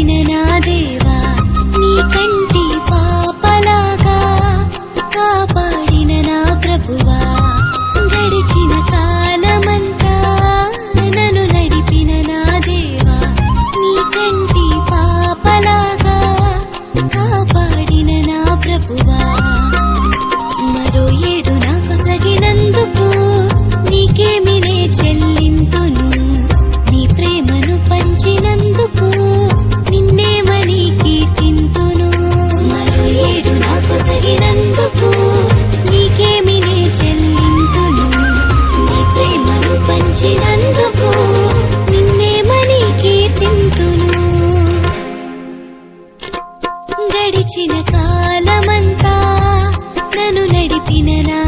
పుట్టిన నా దేవా నీ కంటి పాపలాగా కాపాడిన నా ప్రభువా గడిచిన గడిచిన కాలమంతా నన్ను నడిపిన నా